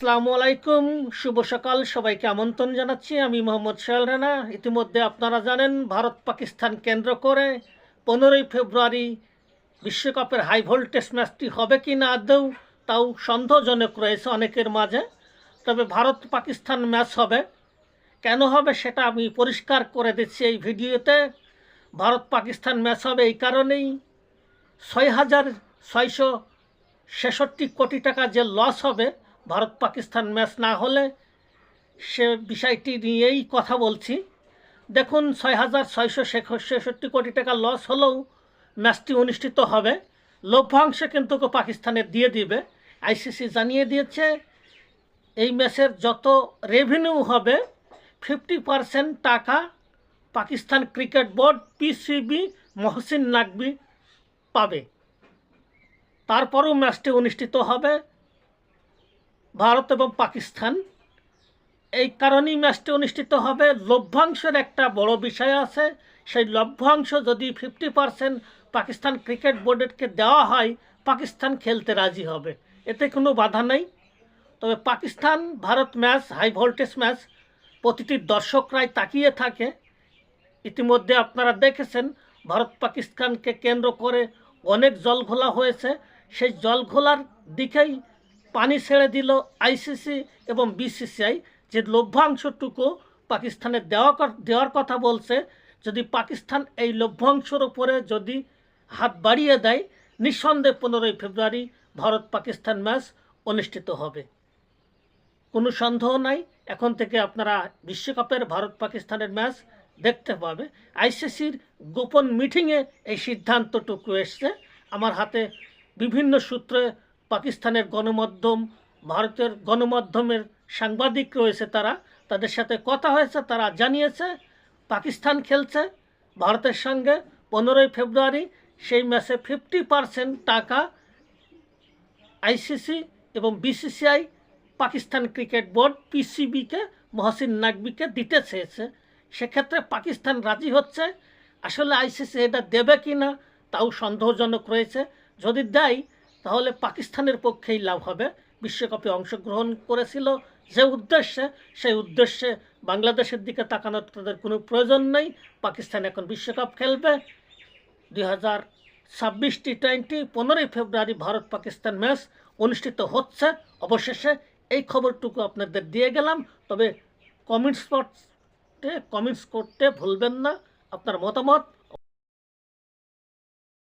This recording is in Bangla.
আসসালামু আলাইকুম, শুভ সকাল, সবাইকে আমন্ত্রণ জানাচ্ছি। আমি মোহাম্মদ সোহেল রানা। ইতিমধ্যে আপনারা জানেন, ভারত পাকিস্তান কেন্দ্র করে পনেরোই ফেব্রুয়ারি বিশ্বকাপের হাই ভোল্টেজ ম্যাচটি হবে কি না আদৌ, তাও সন্দেহজনক রয়েছে অনেকের মাঝে। তবে ভারত পাকিস্তান ম্যাচ হবে। কেন হবে সেটা আমি পরিষ্কার করে দিচ্ছি এই ভিডিওতে। ভারত পাকিস্তান ম্যাচ হবে এই কারণেই। ছয় হাজার ছয়শো ছেষট্টি কোটি টাকা যে লস হবে ভারত পাকিস্তান ম্যাচ না হলে সে বিষয়টি নিয়েই কথা বলছি। দেখুন, ছয় হাজার ছয়শো ছেষট্টি কোটি টাকা লস হলেও ম্যাচটি অনুষ্ঠিত হবে। লভ্যাংশ কিন্তু পাকিস্তানের দিয়ে দিবে। আইসিসি জানিয়ে দিয়েছে, এই ম্যাচের যত রেভিনিউ হবে ফিফটি পারসেন্ট টাকা Pakistan cricket board PCB Mohsin Naqvi পাবে। তারপরেও ম্যাচটি অনুষ্ঠিত হবে। ভারত এবং পাকিস্তান। এই কারণেই ম্যাচটি অনুষ্ঠিত হবে। লভ্যাংশের একটা বড় বিষয় আছে, সেই লভ্যাংশ যদি ফিফটি পারসেন্ট পাকিস্তান ক্রিকেট বোর্ডেরকে দেওয়া হয়, পাকিস্তান খেলতে রাজি হবে। এতে কোনো বাধা নেই। তবে Pakistan, Bharat match high voltage match, প্রতিটি দর্শকরাই তাকিয়ে থাকে। ইতিমধ্যে আপনারা দেখেছেন, ভারত পাকিস্তানকে কেন্দ্র করে অনেক জল ঘোলা হয়েছে। সেই জল ঘোলার দিকেই পানি ছেড়ে দিল আইসিসি এবং বিসিসিআই যে লভ্যাংশটুকু পাকিস্তানের দেওয়া দেওয়ার কথা বলছে, যদি পাকিস্তান এই লভ্যাংশের উপরে যদি হাত বাড়িয়ে দেয়, নিঃসন্দেহে পনেরোই ফেব্রুয়ারি ভারত পাকিস্তান ম্যাচ অনুষ্ঠিত হবে। কোনো সন্দেহ নাই, এখন থেকে আপনারা বিশ্বকাপের ভারত পাকিস্তানের ম্যাচ দেখতে পাবে। আইসিসির গোপন মিটিংয়ে এই সিদ্ধান্তটুকু এসছে। আমার হাতে বিভিন্ন সূত্রে পাকিস্তানের গণমাধ্যম, ভারতের গণমাধ্যমের সাংবাদিক রয়েছে তারা, তাদের সাথে কথা হয়েছে, তারা জানিয়েছে, পাকিস্তান খেলছে, ভারতের সঙ্গে পনেরোই ফেব্রুয়ারি সেই ম্যাচে ফিফটি পারসেন্ট টাকা আইসিসি এবং বিসিসিআই পাকিস্তান ক্রিকেট বোর্ড পিসিবিকে, মহসিন নাকবিকে দিতে চেয়েছে। সেক্ষেত্রে পাকিস্তান রাজি হচ্ছে। আসলে আইসিসি এটা দেবে কি না তাও সন্দেহজনক রয়েছে। যদি দেয় তাহলে পাকিস্তানের পক্ষেই লাভ হবে। বিশ্বকাপে অংশগ্রহণ করেছিল যে উদ্দেশ্যে, সেই উদ্দেশ্যে বাংলাদেশের দিকে তাকানোর তাদের কোনো প্রয়োজন নেই। পাকিস্তান এখন বিশ্বকাপ খেলবে। দুই হাজার ছাব্বিশ টি টোয়েন্টি, পনেরোই ফেব্রুয়ারি ভারত পাকিস্তান ম্যাচ অনুষ্ঠিত হচ্ছে। অবশেষে এই খবরটুকু আপনাদের দিয়ে গেলাম। তবে কমেন্টস বক্সে, কমেন্টস করতে ভুলবেন না। আপনার মতামত?